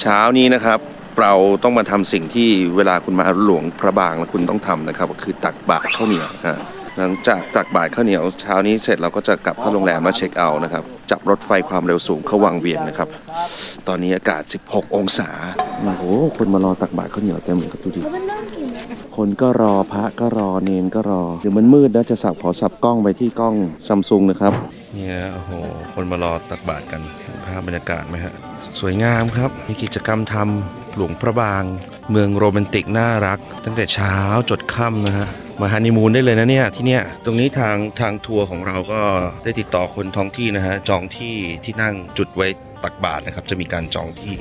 เช้านี้นะครับเราต้องมาทำสิ่งที่เวลาคุณมาหลวงพระบางแล้วคุณต้องทำนะครับก็คือตักบาตรข้าวเหนียวฮะหลังจากตักบาตรข้าวเหนียวเช้านี้เสร็จเราก็จะกลับเข้าโรงแรมมาเช็คเอาท์นะครับจับรถไฟความเร็วสูงเข้าวังเวียงนะครับ ตอนนี้อากาศ 16 องศาโอ้โหคนมารอตักบาตรข้าวเหนียวเต็มเลยครับดูดิคนก็รอพระก็รอเนนก็รอเดี๋ยวมันมืดนะจะสับขอสับกล้องไปที่กล้องซัมซุงนะครับเนี่ยโอ้โหคนมารอตักบาตรกันภาพบรรยากาศไหมฮะ สวยงามครับ มีกิจกรรมทำหลวงพระบาง เมืองโรแมนติกน่ารัก ตั้งแต่เช้าจดค่ำนะฮะมาฮันนีมูนได้เลยนะเนี่ยที่เนี่ยตรงนี้ทางทางทัวร์ของเราก็ได้ติดต่อคนท้องที่นะฮะจองที่ที่นั่งจุดไว้ตักบาทนะครับ จะมีการจองที่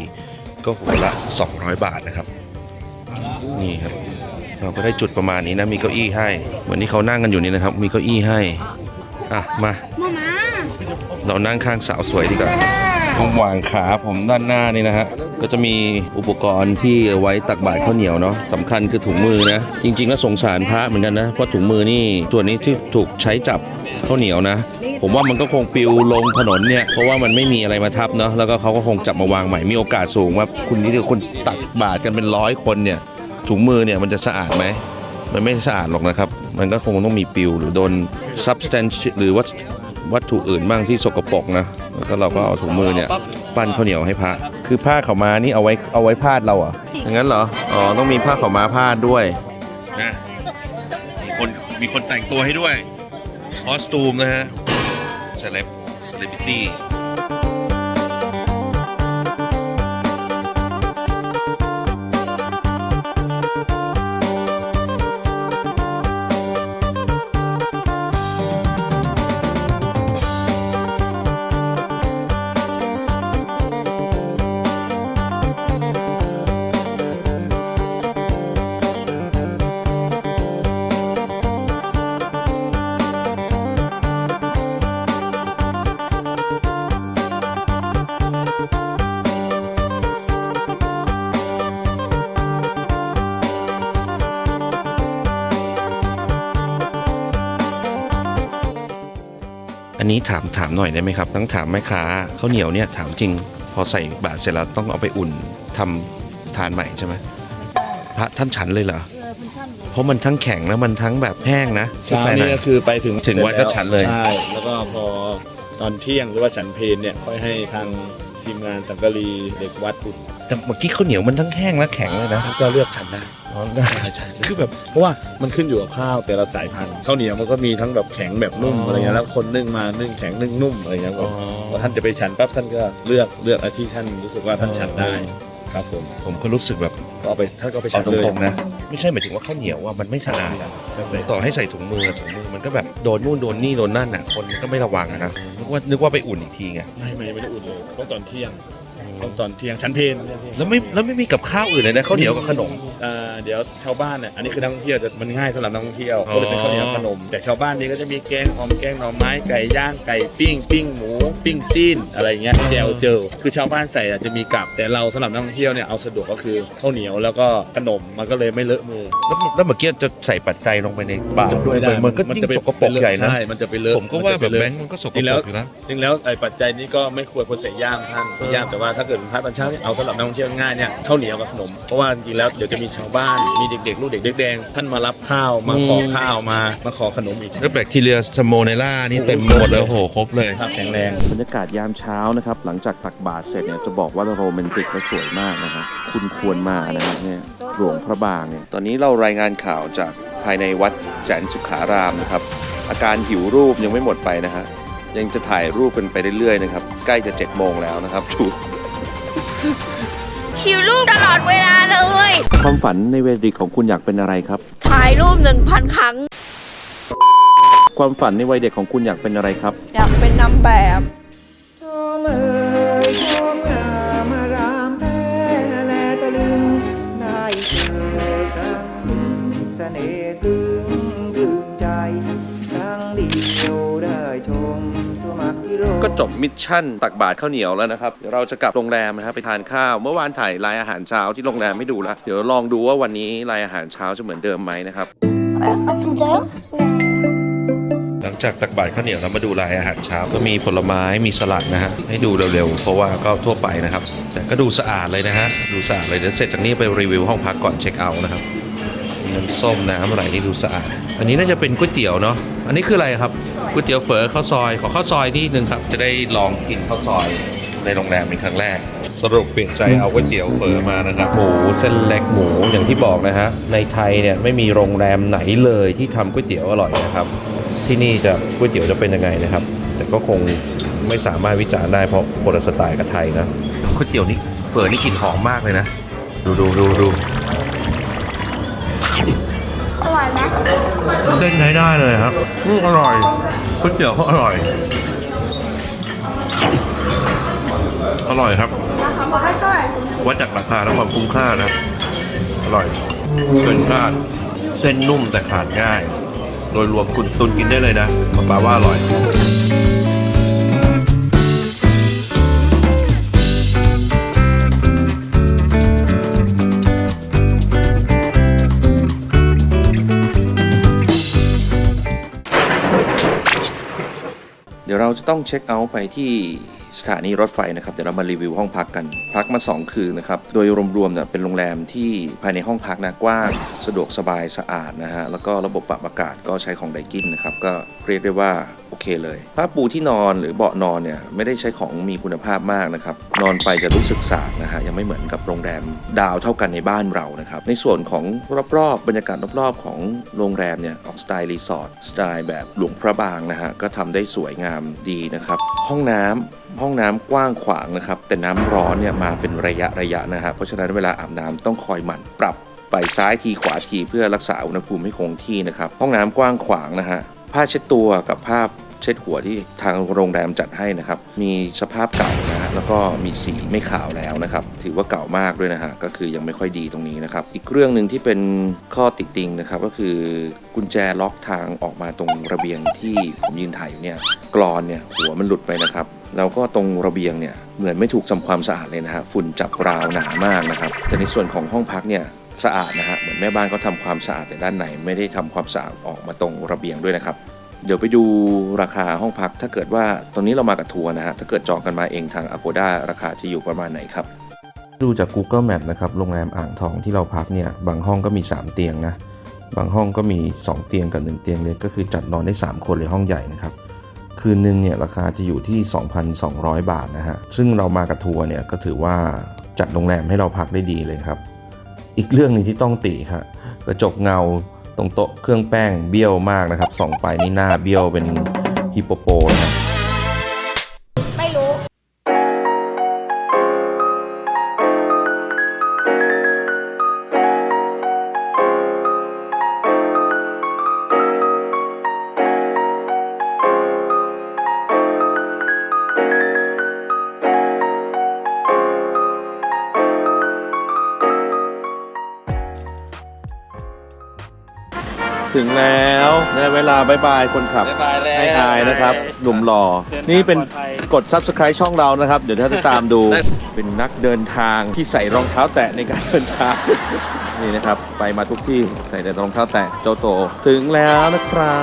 ก็หัวละ 200 บาทนะครับ นี่ครับ เราก็ได้จุดประมาณนี้นะมีเก้าอี้ให้เหมือนที่เขานั่งกันอยู่นี่นะครับ มีเก้าอี้ให้อะมามามาเรานั่งข้างสาวสวยดีกว่า ตรงวางขาผมด้านหน้านี่นะฮะ ก็จะมีอุปกรณ์ที่เอาไว้ตักบาตรข้าวเหนียวเนาะสำคัญคือถุงมือนะ จริง ๆ แล้วสงสารพระเหมือนกันนะ เพราะถุงมือนี่ส่วนนี้ที่ถูกใช้จับข้าวเหนียวนะ ผมว่ามันก็คงปิวลงถนนเนี่ย เพราะว่ามันไม่มีอะไรมาทับเนาะ แล้วก็เขาก็คงจับมาวางใหม่ มีโอกาสสูงว่าคุณนี่คือคนตักบาตรกันเป็นร้อยคนเนี่ย ถุงมือเนี่ยมันจะสะอาดไหม มันไม่สะอาดหรอกนะครับ มันก็คงต้องมีปิวหรือโดน substance หรือว่าวัตถุอื่นบ้างที่สกปรกนะ แล้วก็เราก็เอาถุงมือเนี่ยปั้นข้าวเหนียวให้พระคือผ้าขาวม้านี่เอาไว้เอาไว้พาดเราเหรอะอย่างนั้นเหรออ๋อต้องมีผ้าขาวม้าพาดด้วยนะมีคนมีคนแต่งตัวให้ด้วยคอสตูมนะฮะเซเลบเซเลบริตี้ นนี้ถามถามหน่อยได้ไหมครับต้องถามแม่ค้าข้าวเหนียวเนี่ยถามจริง พอใส่บาตรเสร็จแล้วต้องเอาไปอุ่นทำทานใหม่ใช่ไหมพระท่านฉันเลยเหรอเพราะมันทั้งแข็งแล้วมันทั้งแบบแห้งนะเช้าไปไหนี่ก็คือไปถึงถึงวัดก็ฉันเลยใช่แล้วก็พอตอนเที่ยงหรือว่าฉันเพลเนี่ยค่อยให้ทาง ทีมงานสังกะรีเด็กวัดอุ่นแต่เมื่อกี้ข้าวเหนียวมันทั้งแห้งและแข็งเลยนะก็เลือกฉันได้อ๋อได้ใช่ใช่คือแบบเพราะว่ามันขึ้นอยู่กับข้าวแต่ละสายพันธุ์ข้าวเหนียวมันก็มีทั้งแบบแข็งแบบนุ่มอะไรเงี้ยแล้วคนนึ่งมานึ่งแข็งนึ่งนุ่มอะไรเงี้ยก็พอท่านจะไปฉันปั๊บท่านก็เลือกเลือกอะไรที่ท่านรู้สึกว่าท่านฉันได้ ครับผมผมก็รู้สึกแบบก็เอาไปท่านก็เอาไปเอาฉันตเลย รงๆนะ ไม่ใช่หมายถึงว่าข้าวเหนียวว่ามันไม่สะอาดอะต่อให้ใส่ถุงมือถุงมือมันก็แบบโดนนู่นโดนนี่โดนนั่นน่ะคนก็ไม่ระวังอะนะนึกว่านึกว่าไปอุ่นอีกทีไงไม่ไม่ไม่ได้อุ่นเลยต้องตอนเที่ยงต้องตอนเที่ยงฉันเพลแล้วไม่แล้วไม่มีกับข้าวอื่นเลยนะข้าวเหนียวกับขนม เอ่อ เดี๋ยวชาวบ้านเนี่ยอันนี้คือนักท่องเที่ยวแต่มันง่ายสำหรับนักท่องเที่ยวอ๋อก็เลยเป็นข้าวเหนียวขนม แต่ชาวบ้านนี่ก็จะมีแกงหอมแกงหน่อไม้ไก่ย่างไก่ปิ้งปิ้งหมูปิ้งซีนอะไรเงี้ยแจวเจลคือชาวบ้านใส่อาจจะมีกับ แต่เราสำหรับนักท่องเที่ยวเนี่ยเอาสะดวกก็คือข้าวเหนียวแล้วก็ขนมมันก็เลยไม่เลอะมือ แล้วแล้วเมื่อกี้จะใส่ปัจจัยลงไปในบาตรด้วยมันก็ยิ่งจะไปสกปรกใหญ่นะใช่มันจะไปเลอะผมก็ว่าแบบนจะไปเลอะแบงค์มันก็สกจริงปแล้รวกอยู่นะจริงแล้วไอ้ปัจจัยนี้ก็ไม่ควรคนใส่ย่ามท่านย่ามแต่ว่าถ้าเกิดเป็นพระบัญชาเอาสำหรับนักท่องเที่ยวง่ายเนี่ยข้าวเหนียวกับขนมเพราะว่าจริงๆแล้วเดี๋ยวจะมีชาวบ้านมีเด็กๆ ลูกเด็กเด็กแดงท่านมารับข้าวมาขอข้าวมามาขอขนมอีกแล้วแบคทีเรียสโมเนล่านี่เต็มหมดแล้วโหครบเลยครับแข็งแรงบรรยากาศยามเช้านะครับ หลังจากตักบาตรเสร็จเนี่ยจะบอกว่าโรแมนติกและสวยมากนะครับคุณควรมานะครับเนี่ยหลวงพระบางเนี่ยตอนนี้เรารายงานข่าวจากภายในวัดแสนสุขารามนะครับ อาการหิวรูปยังไม่หมดไปนะฮะยังจะถ่ายรูปกันไปเรื่อยๆนะครับ ใกล้จะ7จ็ดโมงแล้วนะครับดู คิวรูปตลอดเวลาเลย ความฝันในเวทีของคุณอยากเป็นอะไรครับ ถ่ายรูปหนึ่งพันครั้ง ความฝันในวัยเด็กของคุณอยากเป็นอะไรครับ อยากเป็นนำแบบ มิชชั่นตักบาตรข้าวเหนียวแล้วนะครับเดี๋ยวเราจะกลับโรงแรมนะครับไปทานข้าว เมื่อวานถ่ายรายอาหารเช้าที่โรงแรมไม่ดูแล้วเดี๋ยวลองดูว่าวันนี้รายอาหารเช้าจะเหมือนเดิมไหมนะครับ หลังจากตักบาตรข้าวเหนียวเรามาดูรายอาหารเช้าก็มีผลไม้มีสลัดนะฮะให้ดูเร็วๆ เพราะว่าก็ทั่วไปนะครับ แต่ก็ดูสะอาดเลยนะฮะดูสะอาดเลยเดี๋ยวเสร็จจากนี้ไปรีวิวห้องพักก่อนเช็คเอาท์นะครับ น้ำส้มน้ำอะไรที่ดูสะอาด อันนี้น่าจะเป็นก๋วยเตี๋ยวเนาะ อันนี้คืออะไรครับ ก๋วยเตี๋ยวเฝอข้าวซอย ขอข้าวซอยที่หนึ่งครับ จะได้ลองกินข้าวซอยในโรงแรมเป็นครั้งแรก สรุปเปลี่ยนใจเอาก๋วยเตี๋ยวเฝอมานะครับ หมูเส้นเล็กหมูอย่างที่บอกนะฮะ ในไทยเนี่ยไม่มีโรงแรมไหนเลยที่ทำก๋วยเตี๋ยวอร่อยนะครับ ที่นี่จะก๋วยเตี๋ยวจะเป็นยังไงนะครับ แต่ก็คงไม่สามารถวิจารณ์ได้เพราะคนละสไตล์กับไทยนะ ก๋วยเตี๋ยวนี่เฝอนี่กลิ่นหอมมากเลยนะ ดูดูดูดู อร่อยไหมเส้นใช้ได้เลยครับอืมอร่อยก๋วยเตี๋ยวเขาอร่อย อร่อยครับ ขอให้ต้อยวัดจากราคาและความคุ้มค่านะ อร่อยเกินคาดเส้นนุ่มแต่ขาดง่าย โดยรวมคุณตุนกินได้เลยนะปาว่าอร่อย เดี๋ยวเราจะต้องเช็คเอาท์ไปที่ สถานีรถไฟนะครับเดี๋ยวเรามารีวิวห้องพักกัน พักมา 2 คืนนะครับ โดยรวมๆเนี่ยเป็นโรงแรมที่ภายในห้องพักนะกว้าง สะดวกสบายสะอาดนะฮะแล้วก็ระบบปรับอากาศก็ใช้ของไดกินนะครับก็เรียกได้ว่าโอเคเลยผ้าปูที่นอนหรือเบาะนอนเนี่ยไม่ได้ใช้ของมีคุณภาพมากนะครับนอนไปจะรู้สึกสากนะฮะยังไม่เหมือนกับโรงแรมดาวเท่ากันในบ้านเรานะครับในส่วนของรอบๆบรรยากาศรอบๆ ของโรงแรมเนี่ยออกสไตล์รีสอร์ทสไตล์แบบหลวงพระบางนะฮะก็ทำได้สวยงามดีนะครับห้องน้ำ ห้องน้ำกว้างขวางนะครับ แต่น้ำร้อนเนี่ยมาเป็นระยะระยะนะฮะเพราะฉะนั้นเวลาอาบน้ำต้องคอยหมั่นปรับไปซ้ายทีขวาทีเพื่อรักษาอุณหภูมิให้คงที่นะครับ ห้องน้ำกว้างขวางนะฮะผ้าเช็ดตัวกับผ้าเช็ดหัวที่ทางโรงแรมจัดให้นะครับ มีสภาพเก่านะฮะแล้วก็มีสีไม่ขาวแล้วนะครับ ถือว่าเก่ามากด้วยนะฮะก็คือยังไม่ค่อยดีตรงนี้นะครับ อีกเรื่องหนึ่งที่เป็นข้อติดติงนะครับ ก็คือกุญแจล็อกทางออกมาตรงระเบียงที่ผมยืนถ่ายอยู่เนี่ยกรอนเนี่ยหัวมันหลุดไปนะครับ แล้วก็ตรงระเบียงเนี่ยเหมือนไม่ถูกทำความสะอาดเลยนะฮะฝุ่นจับราวหนามากนะครับแต่ในส่วนของห้องพักเนี่ยสะอาดนะฮะเหมือนแม่บ้านเขาทำความสะอาดแต่ด้านในไม่ได้ทำความสะอาดออกมาตรงระเบียงด้วยนะครับเดี๋ยวไปดูราคาห้องพักถ้าเกิดว่าตอนนี้เรามากับทัวร์นะฮะถ้าเกิดจองกันมาเองทาง Agoda ราคาจะอยู่ประมาณไหนครับดูจาก Google Map นะครับโรงแรมอ่างทองที่เราพักเนี่ยบางห้องก็มี 3 เตียงนะบางห้องก็มี 2 เตียงกับ 1 เตียงเล็กก็คือจัดนอนได้ 3 คนเลยห้องใหญ่นะครับ คืนหนึ่งเนี่ยราคาจะอยู่ที่ 2,200 บาทนะฮะ ซึ่งเรามากับทัวร์เนี่ยก็ถือว่าจัดโรงแรมให้เราพักได้ดีเลยครับ อีกเรื่องหนึงที่ต้องติครับกระจกเงาตรงโต๊ะเครื่องแป้งเบี้ยวมากนะครับส่องไปนี่หน้าเบี้ยวเป็นฮิปโปโป ถึงแล้วได้เวลาบายบายคนขับ บ๊ายบายแล้วให้อายนะครับ หนุ่มหล่อเดินทางนี่เป็นปลอดภัยกด subscribe ช่องเรานะครับ เดี๋ยวถ้าจะตามดูได้เป็นนักเดินทางที่ใส่รองเท้าแตะในการเดินทาง นี่นะครับ ไปมาทุกที่ใส่แต่รองเท้าแตะโจโต ถึงแล้วนะครั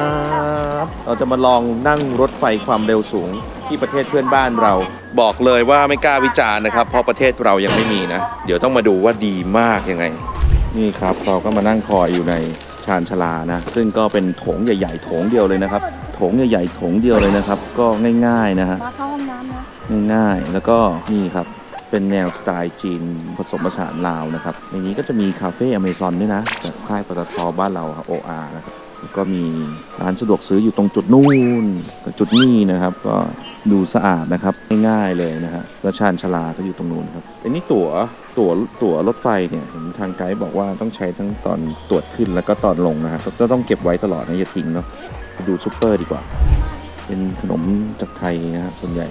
บ เราจะมาลองนั่งรถไฟความเร็วสูงที่ประเทศเพื่อนบ้านเรา บอกเลยว่าไม่กล้าวิจารณ์นะครับ เพราะประเทศเรายังไม่มีนะ เดี๋ยวต้องมาดูว่าดีมากยังไง นี่ครับ เราก็มานั่งคอยอยู่ใน ชานชาลานะซึ่งก็เป็นโถงใหญ่ ๆ โถงเดียวเลยนะครับ โถงใหญ่ๆโถงเดียวเลยนะครับ ก็ง่ายๆนะฮะมาเข้าห้องน้ำนะง่ายๆ แล้วก็นี่ครับเป็นแนวสไตล์จีนผสมผสานลาวนะครับในนี้ก็จะมีคาเฟ่อเมซอนด้วยนะจากค่ายปตทบ้านเราครับ OR นะครับแล้ว ก็มีร้านสะดวกซื้ออยู่ตรงจุดนู่นกับจุดนี้นะครับ ก็ดูสะอาดนะครับง่ายๆเลยนะฮะแล้วชานชาลาก็อยู่ตรงนู้นครับอันนี้ตั๋วตั๋วตั๋วรถไฟเนี่ยเห็นทางไกด์บอกว่าต้องใช้ทั้งตอนตรวจขึ้นแล้วก็ตอนลงนะฮะก็ต้องเก็บไว้ตลอดนะอย่าทิ้งเนาะดูซูเปอร์ดีกว่า เป็นขนมจากไทยนะครับส่วนใหญ่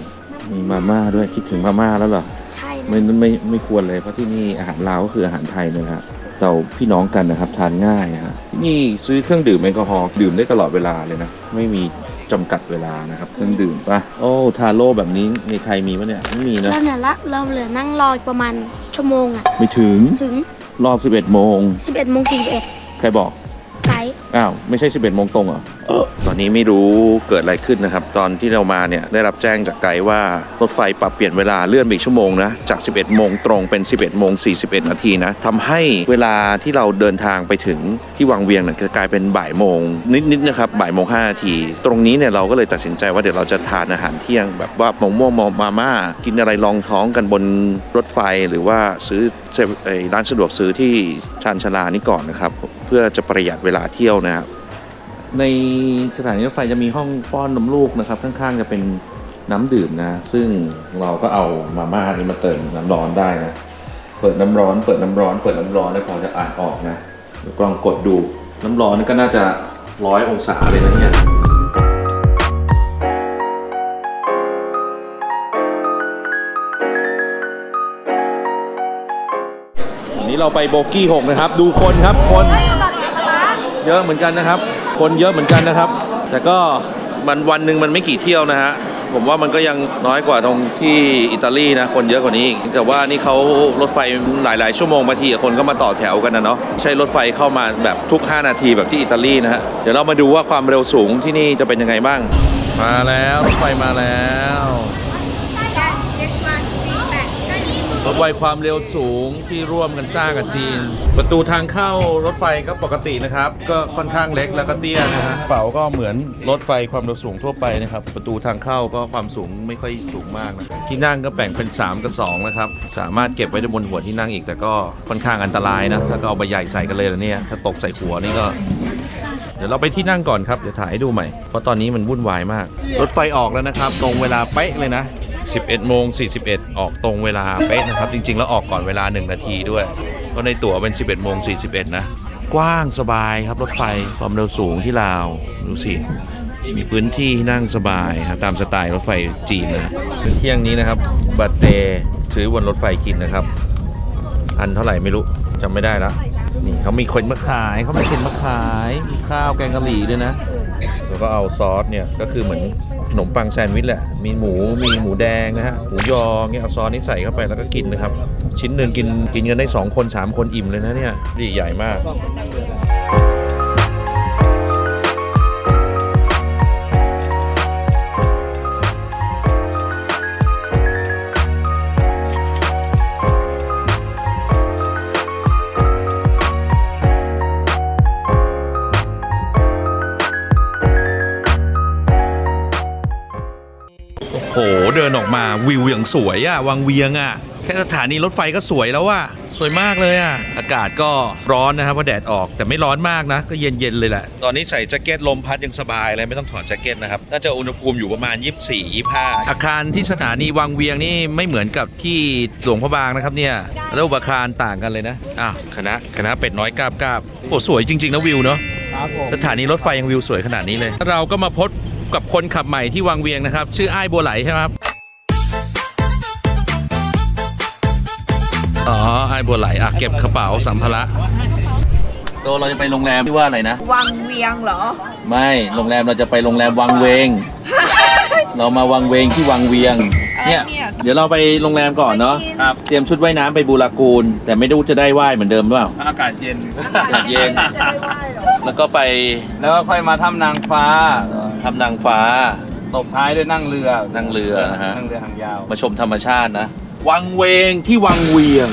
มีมาม่าด้วยคิดถึงมาม่าแล้วเหรอใช่ไม่ไม่ไม่ควรเลยเพราะที่นี่อาหารลาวก็คืออาหารไทยนะครับ เราพี่น้องกันนะครับทานง่ายนะฮะที่นี่ซื้อเครื่องดื่มแอลกอฮอล์ดื่มได้ตลอดเวลาเลยนะไม่มีจำกัดเวลานะครับเครื่องดื่มปะโอ้ทาโร่แบบนี้ในไทยมีปะเนี่ยไม่มีนะเราเนี่ยละเราเหลือนั่งรออีกประมาณชั่วโมงอะไม่ถึงถึงรอบ 11 โมง 11โมง41ใครบอกไกด์อ้าวไม่ใช่ 11โมงตรงเหรอตอนนี้ไม่รู้เกิดอะไรขึ้นนะครับ ตอนที่เรามาเนี่ยได้รับแจ้งจากไกด์ว่ารถไฟปรับเปลี่ยนเวลาเลื่อนไปอีกชั่วโมงนะจาก 11 โมงตรงเป็น 11 โมง 41 นาทีนะทำให้เวลาที่เราเดินทางไปถึงที่วังเวียงเนี่ยจะกลายเป็นบ่ายโมงนิดๆนะครับบ่ายโมงห้านาที ตรงนี้เนี่ยเราก็เลยตัดสินใจว่าเดี๋ยวเราจะทานอาหารเที่ยง แบบว่ามะม่วงมาม่ากินอะไรรองท้องกันบนรถไฟหรือว่าซื้อเซเว่นเอ่อร้านสะดวกซื้อที่ชานชาลานี่ก่อนนะครับเพื่อจะประหยัดเวลาเที่ยวนะครับ ในสถานีรถไฟจะมีห้องป้อนนมลูกนะครับ ข้างๆจะเป็นน้ำดื่มนะ ซึ่งเราก็เอามาม่านี้มาเติมน้ำร้อนได้นะ เปิดน้ำร้อน เปิดน้ำร้อน เปิดน้ำร้อนแล้วพอจะอ่านออกนะกลองกดดูน้ำร้อนนี่ก็น่าจะร้อยองศาเลยนะเนี่ยวันนี้เราไปโบกี้หกนะครับ ดูคนครับคน เยอะเหมือนกันนะครับ คนเยอะเหมือนกันนะครับ แต่ก็มันวันหนึ่งมันไม่กี่เที่ยวนะฮะผมว่ามันก็ยังน้อยกว่าตรงที่อิตาลีนะคนเยอะกว่านี้อีกแต่ว่านี่เขารถไฟหลาย ๆ ชั่วโมงบางทีคนก็มาต่อแถวกันนะเนาะใช้รถไฟเข้ามาแบบทุก 5 นาทีแบบที่อิตาลีนะฮะเดี๋ยวเรามาดูว่าความเร็วสูงที่นี่จะเป็นยังไงบ้าง มาแล้วรถไฟมาแล้ว รถไฟความเร็วสูงที่ร่วมกันสร้างกับจีน ประตูทางเข้ารถไฟก็ปกตินะครับ ก็ค่อนข้างเล็กแล้วก็เตี้ยนะฮะเป๋าก็เหมือนรถไฟความเร็วสูงทั่วไปนะครับ ประตูทางเข้าก็ความสูงไม่ค่อยสูงมากนะที่นั่งก็แบ่งเป็น 3 กับ2นะครับ สามารถเก็บไว้บนหัวที่นั่งอีก แต่ก็ค่อนข้างอันตรายนะ ถ้าก็เอาใบใหญ่ใส่กันเลยแล้วเนี่ย ถ้าตกใส่หัวนี่ก็เดี๋ยวเราไปที่นั่งก่อนครับ เดี๋ยวถ่ายให้ดูใหม่ เพราะตอนนี้มันวุ่นวายมาก รถไฟออกแล้วนะครับ ตรงเวลาเป๊ะเลยนะ 11โมง41 ออกตรงเวลาเป๊ะนะครับ จริง ๆ แล้วออกก่อนเวลา 1 นาทีด้วยเพราะในตั๋วเป็น 11โมง41 นะ กว้างสบายครับรถไฟความเร็วสูงที่ลาวดูสิมีพื้นที่นั่งสบายครับตามสไตล์รถไฟจีนนะเที่ยงนี้นะครับบัตเตซื้อบนรถไฟกินนะครับ อันเท่าไหร่ไม่รู้จำไม่ได้แล้วนี่เขามีคนมาขายเขามีคนมาขายมีข้าวแกงกะหรี่ด้วยนะแล้วก็เอาซอสเนี่ยก็คือเหมือน ขนมปังแซนด์วิชแหละ มีหมู มีหมูแดงนะฮะ หมูยอเนี่ยเอาซอสนี้ใส่เข้าไปแล้วก็กินนะครับ ชิ้นหนึ่งกินกินกันได้ 2 คน 3 คนอิ่มเลยนะเนี่ยดีใหญ่มาก มาวิวอย่างสวยอะวังเวียงอะแค่สถานีรถไฟก็สวยแล้วอะสวยมากเลยอะอากาศก็ร้อนนะครับเพราะแดดออกแต่ไม่ร้อนมากนะ ก็เย็นๆเลยแหละตอนนี้ใส่แจ็คเก็ตลมพัดยังสบายเลยไม่ต้องถอดแจ็คเก็ตนะครับน่าจะอุณหภูมิอยู่ประมาณ 24 25อาคารที่สถานีวังเวียงนี่ไม่เหมือนกับที่หลวงพระบางนะครับเนี่ยแล้วอาคารต่างกันเลยนะอ้าวคณะคณะเป็ดน้อยกาบกาบโอ้สวยจริงๆนะวิวเนาะครับผมสถานีรถไฟยังวิวสวยขนาดนี้เลย เราก็มาพบกับคนขับใหม่ที่วังเวียงนะครับ ชื่ออ้ายบัวไหลใช่ไหมครับ อ๋ออ้ายบัวไหลอะเก็บกระเป๋าสัมภาระโตเราจะไปโรงแรมที่ว่าอะไรนะ วังเวียงเหรอ ไม่โรงแรมเราจะไปโรงแรมวังเวง เรามาวังเวงที่วังเวียง เนี่ยเนี่ยเดี๋ยวเราไปโรงแรมก่อนเนาะครับ เตรียมชุดว่ายน้ำไปบูรากูล แต่ไม่รู้จะได้ว่ายเหมือนเดิมหรือเปล่า อากาศเย็นอากาศเย็น แล้วก็ไปแล้วก็ค่อยมาถ้ำนางฟ้า ทำนางฟ้า ตบท้ายด้วยนั่งเรือนั่งเรือนะฮะ นั่งเรือหางยาว มาชมธรรมชาตินะ วังเวงที่วังเวียง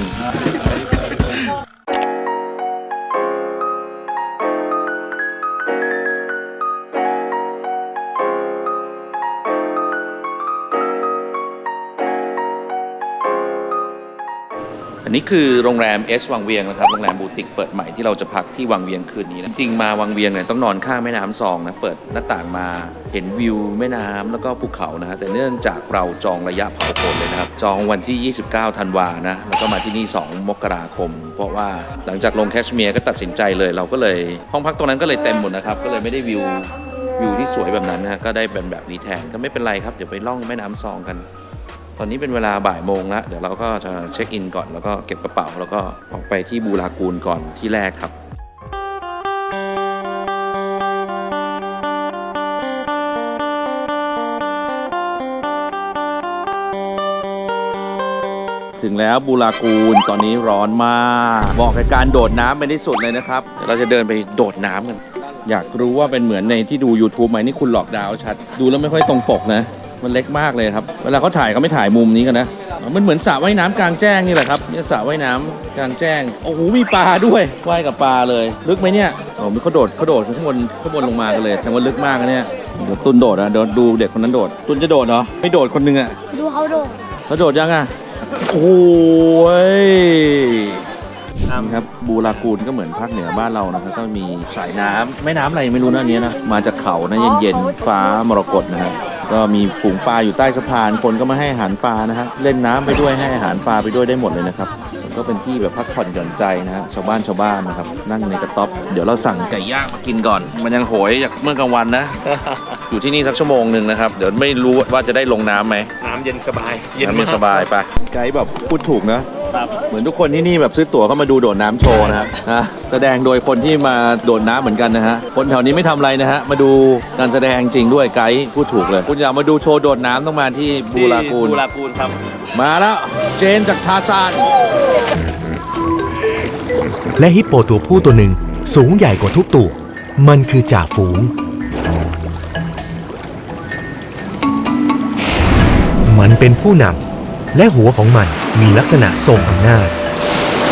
นี้คือโรงแรมเอสวังเวียงนะครับโรงแรมบูติกเปิดใหม่ที่เราจะพักที่วังเวียงคืนนี้นะจริงมาวังเวียงเนี่ยต้องนอนข้างแม่น้ำซองนะเปิดหน้าต่างมาเห็นวิวแม่น้ำแล้วก็ภูเขานะฮะแต่เนื่องจากเราจองระยะเผาขนเลยนะครับจองวันที่ 29 ธันวานะแล้วก็มาที่นี่ 2 มกราคม เพราะว่าหลังจากลงแคชเมียร์ก็ตัดสินใจเลย เราก็เลยห้องพักตรงนั้นก็เลยเต็มหมดนะครับก็เลยไม่ได้วิววิวที่สวยแบบนั้นนะฮะก็ได้เป็นแบบนี้แทนก็ไม่เป็นไรครับเดี๋ยวไปล่องแม่น้ำซองกัน ตอนนี้เป็นเวลาบ่ายโมงแล้วเดี๋ยวเราก็จะเช็คอินก่อนแล้วก็เก็บกระเป๋า แล้วก็ออกไปที่บูรากูลก่อนที่แรกครับถึงแล้วบูรากูลตอนนี้ร้อนมากบอกในการโดดน้ำเป็นที่สุดเลยนะครับเดี๋ยวเราจะเดินไปโดดน้ำกัน อยากรู้ว่าเป็นเหมือนในที่ดู YouTube ไหมนี่คุณหลอกดาวชัด ดูแล้วไม่ค่อยตรงปกนะ มันเล็กมากเลยครับ เวลาเขาถ่ายเขาไม่ถ่ายมุมนี้กันนะอ๋อมันเหมือนสระว่ายน้ำกลางแจ้งนี่แหละครับเนี่ยสระว่ายน้ำกลางแจ้ง โอ้โห มีปลาด้วย ว่ายกับปลาเลย ลึกไหมเนี่ยโอ้มีเขาโดดเขาโดดข้างบนข้างบนลงมากันเลยแต่ว่าลึกมากนะเนี่ยเดี๋ยวตุนโดดนะเดี๋ยวดูเด็กคนนั้นโดด ตุนจะโดดเหรอ ไม่โดดคนหนึงอะดูเขาโดดเขาโดดยังอะโอ้ยครับบูรากูลก็เหมือนภาคเหนือบ้านเรานะครับก็มีสายน้ำแม่น้ำอะไรไม่รู้นะอันเนี้ยนะมาจากเขานะเย็นๆฟ้ามรกตนะฮะ ก็มีฝูงปลาอยู่ใต้สะพาน คนก็มาให้อาหารปลานะฮะเล่นน้ำไปด้วยให้อาหารปลาไปด้วยได้หมดเลยนะครับก็เป็นที่แบบพักผ่อนหย่อนใจนะฮะชาวบ้านชาวบ้านนะครับ นั่งในกระต๊อบเดี๋ยวเราสั่งไก่ย่างมากินก่อน มันยังโหยจากเมื่อกลางวันนะ อยู่ที่นี่สักชั่วโมงหนึ่งนะครับ เดี๋ยวไม่รู้ว่าจะได้ลงน้ำไหมน้ำเย็นสบายน้ำมันสบายไปไกด์แบบพูดถูกนะ เหมือนทุกคนที่นี่แบบซื้อตั๋วเข้ามาดูโดดน้ำโชว์นะครับนะแสดงโดยคนที่มาโดดน้ำเหมือนกันนะฮะคนแถวนี้ไม่ทำอะไรนะฮะมาดูการแสดงจริงด้วยไกด์พูดถูกเลย คุณอยากมาดูโชว์โดดน้ำต้องมาที่บูรากูล บูรากูลครับ มาแล้วเจนจากทาซาน และฮิปโปตัวผู้ตัวหนึ่งสูงใหญ่กว่าทุกตัว มันคือจ่าฝูง มันเป็นผู้นำ และหัวของมันมีลักษณะทรงอำนาจ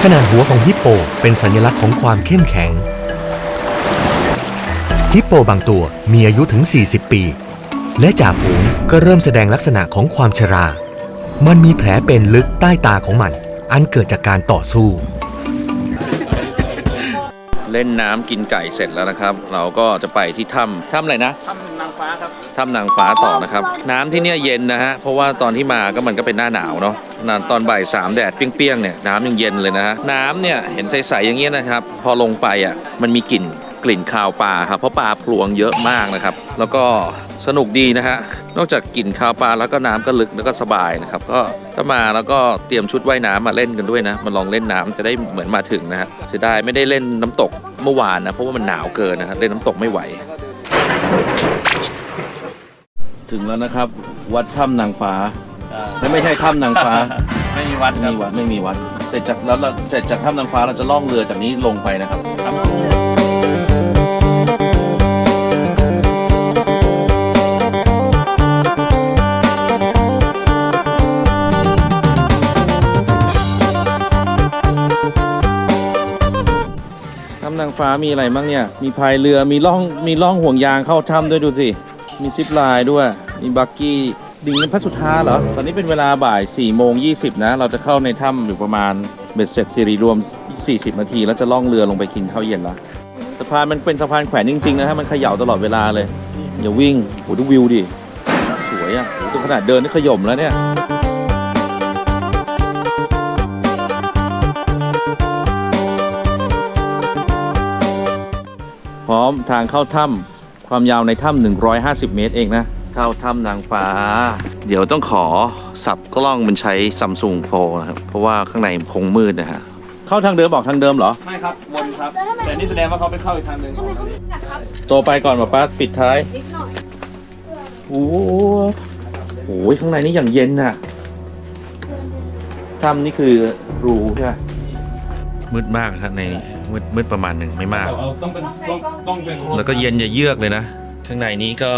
ขนาดหัวของฮิปโปเป็นสัญลักษณ์ของความเข้มแข็ง ฮิปโปบางตัวมีอายุถึง 40 ปี และจ่าฝูงก็เริ่มแสดงลักษณะของความชรา มันมีแผลเป็นลึกใต้ตาของมัน อันเกิดจากการต่อสู้ เล่นน้ำกินไก่เสร็จแล้วนะครับ เราก็จะไปที่ถ้ำถ้ำอะไรนะทำนางฟ้าครับ ถ้ำนางฟ้าต่อนะครับ น้ำที่เนี่ยเย็นนะฮะเพราะว่าตอนที่มาก็มันก็เป็นหน้าหนาวเนาะนานตอนบ่ายสามแดดเปรี้ยงๆเนี่ยน้ำยังเย็นเลยนะฮะน้ำเนี่ยเห็นใสๆอย่างเงี้ยนะครับ พอลงไปอะมันมีกลิ่นกลิ่นคาวปลาครับเพราะปลาพลวงเยอะมากนะครับ แล้วก็ สนุกดีนะฮะ นอกจากกลิ่นคาวปลาแล้วก็น้ำก็ลึกแล้วก็สบายนะครับ ก็ถ้ามาแล้วก็เตรียมชุดว่ายน้ำมาเล่นกันด้วยนะ มาลองเล่นน้ำจะได้เหมือนมาถึงนะฮะเสียดายไม่ได้เล่นน้ำตกเมื่อวานนะเพราะว่ามันหนาวเกินนะครับเล่นน้ำตกไม่ไหว ถึงแล้วนะครับ วัดถ้ำนางฟ้าไม่ไม่ใช่ถ้ำนางฟ้า ไม่มีวัดไม่ครับมีวัดไม่มีวัด เสร็จจากแล้วเราเสร็จจากถ้ำนางฟ้าเราจะล่องเรือจากนี้ลงไปนะครับ ฟ้ามีอะไรบ้างเนี่ย มีพายเรือมีล่องมีล่องห่วงยางเข้าถ้ำด้วยดูสิ มีซิปไลน์ด้วย มีบักกี้ดิ่งน้ำพัสุธาเหรอ ตอนนี้เป็นเวลาบ่าย4โมง20นะ เราจะเข้าในถ้ำอยู่ประมาณเบ็ดเสร็จสิริรวม 40 นาที แล้วจะล่องเรือลงไปกินข้าวเย็นละสะพานมันเป็นสะพานแขวนจริงๆนะฮะมันเขย่าตลอดเวลาเลยอย่าวิ่งโหดูวิวดิสวยอะโหตัวขนาดเดินนี่ขย่มแล้วเนี่ย ร้อมทางเข้าถ้ำความยาวในถ้ำ150 เมตรเองนะ เข้าถ้ำนางฟ้า เดี๋ยวต้องขอสับกล้องมันใช้ซัมซุงโฟนะครับ เพราะว่าข้างในคงมืดนะฮะ เข้าทางเดิมบอกทางเดิมเหรอ ไม่ครับ วนครับ แต่นี่แสดงว่าเขาไปเข้าอีกทางหนึ่งโตไปก่อนป้าป้าปิดท้ายโอ้โหโอ้ยข้างในนี่อย่างเย็นน่ะถ้ำนี่คือรูใช่ไหมมืดมากครับใน มืดมืดประมาณหนึ่งไม่มาก เอาต้องเป็นต้องต้องเป็นแล้วก็เย็นอย่าเยือกเลยนะ ข้างในนี้ก็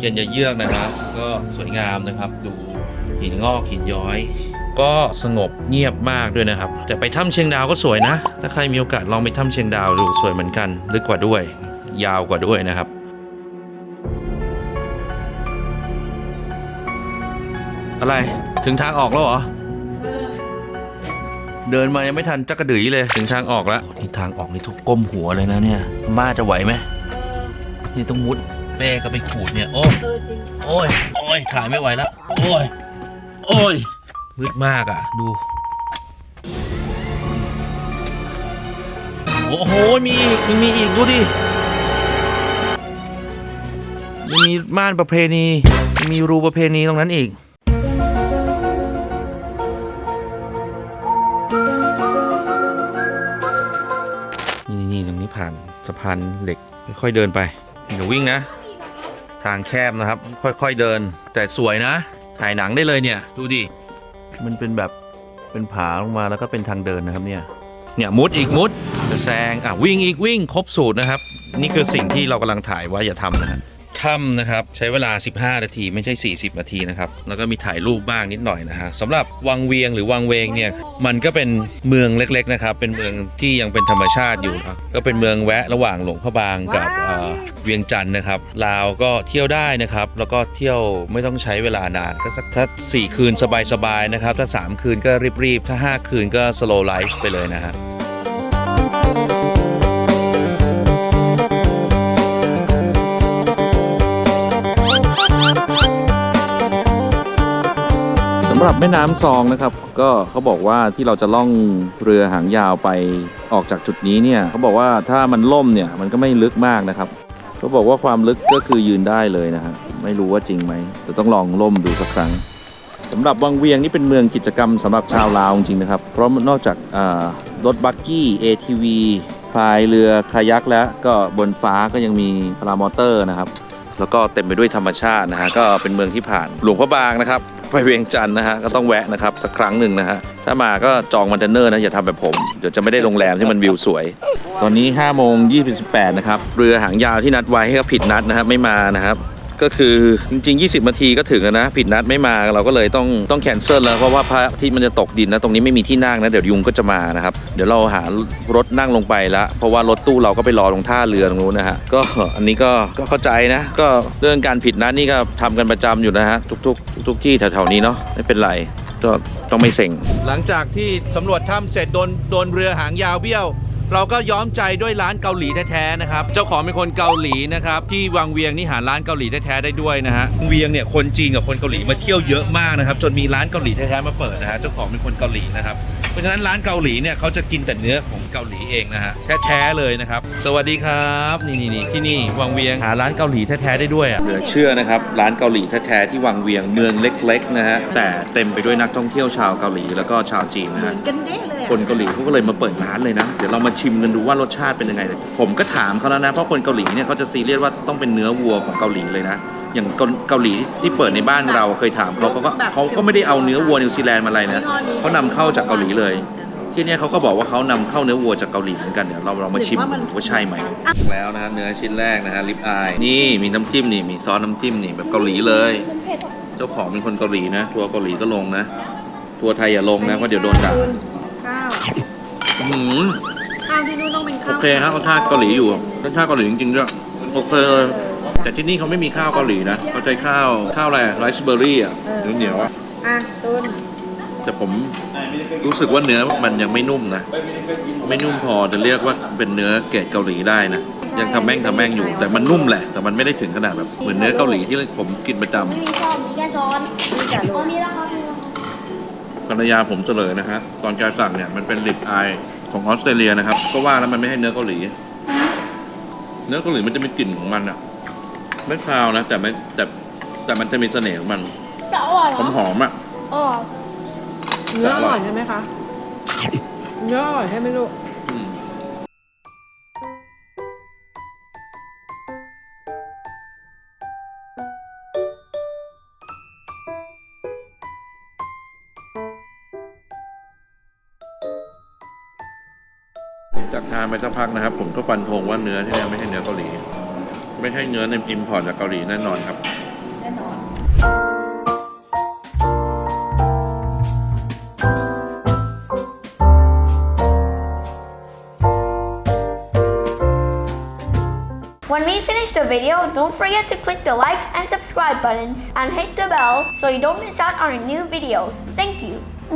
เย็นอย่าเยือกนะครับ ก็สวยงามนะครับ ดูหินงอกหินย้อย ก็สงบเงียบมากด้วยนะครับ แต่ไปถ้ำเชียงดาวก็สวยนะ ถ้าใครมีโอกาสลองไปถ้ำเชียงดาวดูสวยเหมือนกันลึกกว่าด้วย ยาวกว่าด้วยนะครับ อะไรถึงทางออกแล้วเหรอ เดินมายังไม่ทันจักกระดือเลย ถึงทางออกแล้วนี่ทางออกนี่ทุกก้มหัวเลยนะเนี่ยม่าจะไหวไหมนี่ต้องมุดแม่ก็ไปขูดเนี่ยโอ้โอ้ยโอ้ยถ่ายไม่ไหวแล้วโอ้ยโอ้ยมืดมากอะ ดู โอ้โหมีอีกมีอีกดูดิยังมีม่านประเพณี มีรูประเพณีตรงนั้นอีก พานเหล็ก ค่อยๆเดินไปอย่าวิ่งนะ ทางแคบนะครับ ค่อยๆเดิน แต่สวยนะ ถ่ายหนังได้เลยเนี่ย ดูดิ มันเป็นแบบเป็นผาลงมาแล้วก็เป็นทางเดินนะครับเนี่ย เนี่ยมุดอีกมุดจะแซงอะวิ่งอีกวิ่งครบสูตรนะครับ นี่คือสิ่งที่เรากำลังถ่ายว่าอย่าทำนะฮะ ถ้ำนะครับ ใช้เวลา 15 นาทีไม่ใช่ 40 นาทีนะครับ แล้วก็มีถ่ายรูปบ้างนิดหน่อยนะฮะสำหรับวังเวียงหรือวังเวงเนี่ยมันก็เป็นเมืองเล็กๆนะครับ เป็นเมืองที่ยังเป็นธรรมชาติอยู่นะก็เป็นเมืองแวะระหว่างหลวงพระบางกับเอ่อเวียงจันทร์นะครับลาวก็เที่ยวได้นะครับ แล้วก็เที่ยวไม่ต้องใช้เวลานานก็สักถ้าสี่คืนสบายๆนะครับ ถ้าสามคืนก็รีบๆถ้าห้าคืนก็ slow life ไปเลยนะฮะำหรับแม่น้ำซองนะครับ ก็เขาบอกว่าที่เราจะล่องเรือหางยาวไปออกจากจุดนี้เนี่ยเขาบอกว่าถ้ามันล่มเนี่ยมันก็ไม่ลึกมากนะครับเขาบอกว่าความลึกก็คือยืนได้เลยนะฮะไม่รู้ว่าจริงไหมแต่ต้องลองล่มดูสักครั้งสำหรับวังเวียงนี่เป็นเมืองกิจกรรมสำหรับชาวลาวจริงนะครับ เพราะนอกจากรถบักกี้ ATV พายเรือคายักแล้วก็บนฟ้าก็ยังมีพารามอเตอร์นะครับ แล้วก็เต็มไปด้วยธรรมชาตินะฮะก็เป็นเมืองที่ผ่านหลวงพระบางนะครับ ไปเวียงจันทร์นะฮะก็ต้องแวะนะครับสักครั้งหนึ่งนะฮะถ้ามาก็จองมันเทนเนอร์นะอย่าทำแบบผมเดี๋ยวจะไม่ได้โรงแรมที่มันวิวสวย ตอนนี้5โมง28นะครับเรือหางยาวที่นัดไว้ก็ผิดนัดนะครับไม่มานะครับ ก็คือจริงๆ 20นาทีก็ถึงแล้วนะ ผิดนัดไม่มาเราก็เลยต้องต้องแคนเซิลแล้วเพราะว่าพระที่มันจะตกดินนะตรงนี้ไม่มีที่นั่งนะเดี๋ยวยุงก็จะมานะครับ เดี๋ยวเราหารถนั่งลงไปละเพราะว่ารถตู้เราก็ไปรอตรงท่าเรือตรงนู้นนะฮะก็อันนี้ก็ก็เข้าใจนะ ก็เรื่องการผิดนัดนี่ก็ทำกันประจำอยู่นะฮะทุกๆ ทุก ๆ ที่แถวๆนี้เนาะไม่เป็นไรก็ต้องไม่เซ็งหลังจากที่สำรวจถ้ำเสร็จโดนโดนเรือหางยาวเบี้ยว เราก็ย้อมใจด้วยร้านเกาหลีแท้ๆนะครับ เจ้าของเป็นคนเกาหลีนะครับ ที่วังเวียงนี่หาร้านเกาหลีแท้ๆได้ด้วยนะฮะวังเวียงเนี่ยคนจีนกับคนเกาหลีมาเที่ยวเยอะมากนะครับ จนมีร้านเกาหลีแท้ๆมาเปิดนะฮะเจ้าของเป็นคนเกาหลีนะครับ เพราะฉะนั้นร้านเกาหลีเนี่ยเขาจะกินแต่เนื้อของเกาหลีเองนะฮะแท้ๆเลยนะครับ สวัสดีครับนี่นี่นี่ที่นี่วังเวียงหาร้านเกาหลีแท้ๆได้ด้วยอะเหลือเชื่อนะครับร้านเกาหลีแท้ๆที่วังเวียงเมืองเล็ก ๆ นะฮะแต่เต็มไปด้วยนักท่องเที่ยวชาวเกาหลีแล้วก็ชาวจีนนะฮะคนเกาหลีเขาก็เลยมาเปิดร้านเลยนะ เดี๋ยวเรามาชิมกันดูว่ารสชาติเป็นยังไง ผมก็ถามเขาแล้วนะ เพราะคนเกาหลีเนี่ยเขาจะซีเรียสว่าต้องเป็นเนื้อวัวของเกาหลีเลยนะ อย่างเกาหลีที่เปิดในบ้านเราเคยถามเขาเขาก็เขาก็ไม่ได้เอาเนื้อวัวนิวซีแลนด์มาอะไรนะเขานำเข้าจากเกาหลีเลย ที่เนี่ยเขาก็บอกว่าเขานำเข้าเนื้อวัวจากเกาหลีเหมือนกันเดี๋ยวเราเรามาชิมดูว่าใช่ไหมแล้วนะฮะเนื้อชิ้นแรกนะฮะลิปอายนี่มีน้ำจิ้มนี่มีซอสน้ำจิ้มนี่แบบเกาหลีเลย เจ้าของเป็นคนเกาหลีนะ ทัวร์เกาหลีก็ลงนะ ทัวร์ไทยอย่าลงนะเพราะเดี๋ยวโดนด่าข้าวอื้อหือข้าวที่นู่นต้องเป็นโอข้าวเคฮะรสชาติเกาหลีอยู่รสชาติเกาหลีจริงๆด้วยโอเคเลย แต่ที่นี่เขาไม่มีข้าวเกาหลีนะเขาใช้ข้าวข้าวอะไรไรซ์เบอร์รี่อะเหนียวๆอะอะตุนแต่ผมรู้สึกว่าเนื้อมันยังไม่นุ่มนะ ไม่นุ่มพอจะเรียกว่าเป็นเนื้อเกรดเกาหลีได้นะ ยังทำแม่งทำแม่งอยู่ แต่มันนุ่มแหละ แต่มันไม่ได้ถึงขนาดแบบเหมือนเนื้อเกาหลีที่ผมกินประจำ ไม่มีช้อนมีแค่ช้อนมีแต่ลูอ๋กอมีแล้วครับมีแล้วครับภรรยาผมเฉลยนะฮะตอนแกสั่งเนี่ยมันเป็นลิปอายของออสเตรเลียนะครับ ก็ว่าแล้วมันไม่ใช่เนื้อเกาหลี เนื้อเกาหลีมันจะมีกลิ่นของมันอะ ไม่คาวนะ แต่ไม่แต่แต่มันจะมีเสน่ห์ของมันจะอร่อยหเหรออมหอมๆอะอร่อยเนื้ออร่อยใช่ไหมคะเนื้ออร่อยใช่ไหมลูกอืม จากทานไปสักพักนะครับ ผมก็ฟันธงว่าเนื้อที่เนี่ยไม่ใช่เนื้อเกาหลี ไม่ใช่เนื้อในอิมพอร์ตจากเกาหลีแน่นอนครับ When we finish the video, don't forget to click the like and subscribe buttons and hit the bell so you don't miss out on our new videos. Thank.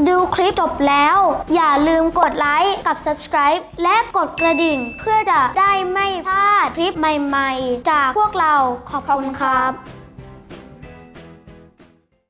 ดูคลิปจบแล้ว อย่าลืมกดไลค์กับ subscribe และกดกระดิ่ง เพื่อจะได้ไม่พลาดคลิปใหม่ ๆ จากพวกเราขอบคุณครับ